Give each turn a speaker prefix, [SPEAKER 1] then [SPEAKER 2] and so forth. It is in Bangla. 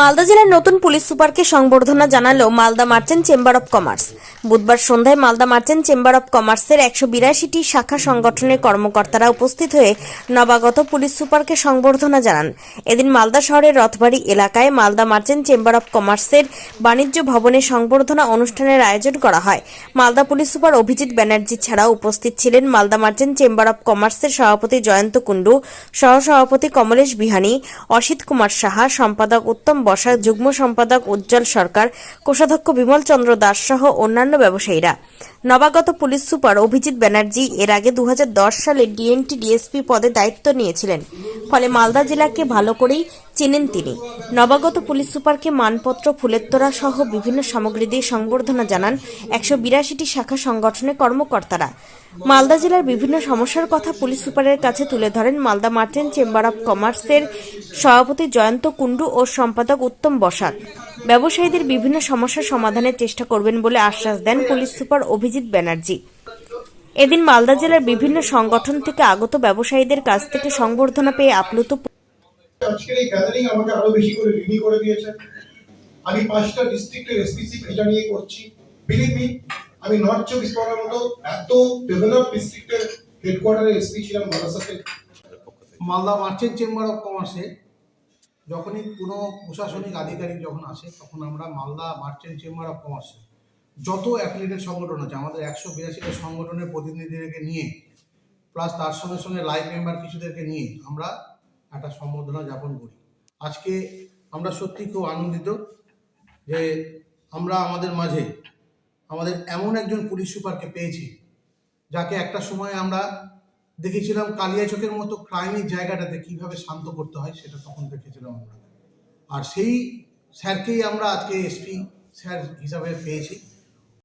[SPEAKER 1] মালদা জেলার নতুন পুলিশ সুপারকে সংবর্ধনা জানালো Malda merchant chamber of commerce. বুধবার সন্ধ্যায় মালদা মার্চেন্ট চেম্বার অব কমার্সের একশো বিরাশিটি শাখা সংগঠনের কর্মকর্তারা উপস্থিত হয়ে নবাগত পুলিশ সুপারকে সংবর্ধনা জানান। এদিন মালদা শহরের রথবাড়ি এলাকায় মালদা মার্চেন্ট চেম্বার অব কমার্সের বাণিজ্য ভবনে সংবর্ধনা অনুষ্ঠানের আয়োজন করা হয়। মালদা পুলিশ সুপার অভিজিৎ ব্যানার্জি ছাড়াও উপস্থিত ছিলেন মালদা মার্চেন্ট চেম্বার অব কমার্সের সভাপতি জয়ন্ত কুণ্ডু, সহসভাপতি কমলেশ বিহানী, অসিত কুমার সাহা, সম্পাদক উত্তম বসা যুগ্ম সম্পাদক উজ্জ্বল সরকার, কোষাধ্যক্ষ বিমল চন্দ্র দাস সহ অন্যান্য ব্যবসায়ীরা। নবাগত পুলিশ সুপার অভিজিৎ ব্যানার্জি এর আগে দু হাজার দশ সালে ডিএনটি ডিএসপি পদে দায়িত্ব নিয়েছিলেন। ফলে মালদা জেলাকে ভালো করেই চেনেন তিনি। নবাগত পুলিশ সুপারকে মানপত্র, ফুলের সহ বিভিন্ন সামগ্রী দিয়ে সংবর্ধনা জানান একশো বিরাশিটি শাখা সংগঠনের কর্মকর্তারা। মালদা জেলার বিভিন্ন সমস্যার কথা পুলিশ সুপারের কাছে তুলে ধরেন মালদা মার্চেন্ট চেম্বার অব কমার্সের সভাপতি জয়ন্ত কুণ্ডু ও সম্পাদক উত্তম বসাক। ব্যবসায়ীদের বিভিন্ন সমস্যার সমাধানের চেষ্টা করবেন বলে আশ্বাস দেন পুলিশ সুপার অভিজিৎ ব্যানার্জি। এদিন মালদা জেলার বিভিন্ন সংগঠন থেকে আগত ব্যবসায়ীদের কাছ থেকে সংবর্ধনা পেয়ে আপ্লুত
[SPEAKER 2] আমি পাঁচটা ডিস্ট্রিক্টের এটা নিয়ে করছি। বিলিভ মি আমি নর্থ চব্বিশ পরগনার মতো এত ডেভেলপ ডিস্ট্রিক্টের হেডকোয়ার্টারে এসপি ছিলাম বারাসাতে
[SPEAKER 3] মালদা মার্চেন্ট চেম্বার অফ কমার্সে যখনই কোনো প্রশাসনিক আধিকারিক যখন আসে, তখন আমরা মালদা মার্চেন্ট চেম্বার অফ কমার্সে যত অ্যাফিলিয়েটেড সংগঠন আছে, আমাদের একশো বিরাশিটা সংগঠনের প্রতিনিধিদেরকে নিয়ে প্লাস তার সঙ্গে সঙ্গে লাইভ মেম্বার কিছুদেরকে নিয়ে আমরা একটা সম্বর্ধনা যাপন করি। আজকে আমরা সত্যি খুব আনন্দিত যে আমরা আমাদের মাঝে আমাদের এমন একজন পুলিশ সুপারকে পেয়েছি, যাকে একটা সময় আমরা দেখেছিলাম কালিয়াচকের মতো ক্রাইমের জায়গাটাতে কীভাবে শান্ত করতে হয় সেটা তখন দেখেছিলাম আমরা। আর সেই স্যারকেই আমরা আজকে এসপি স্যার হিসাবে পেয়েছি।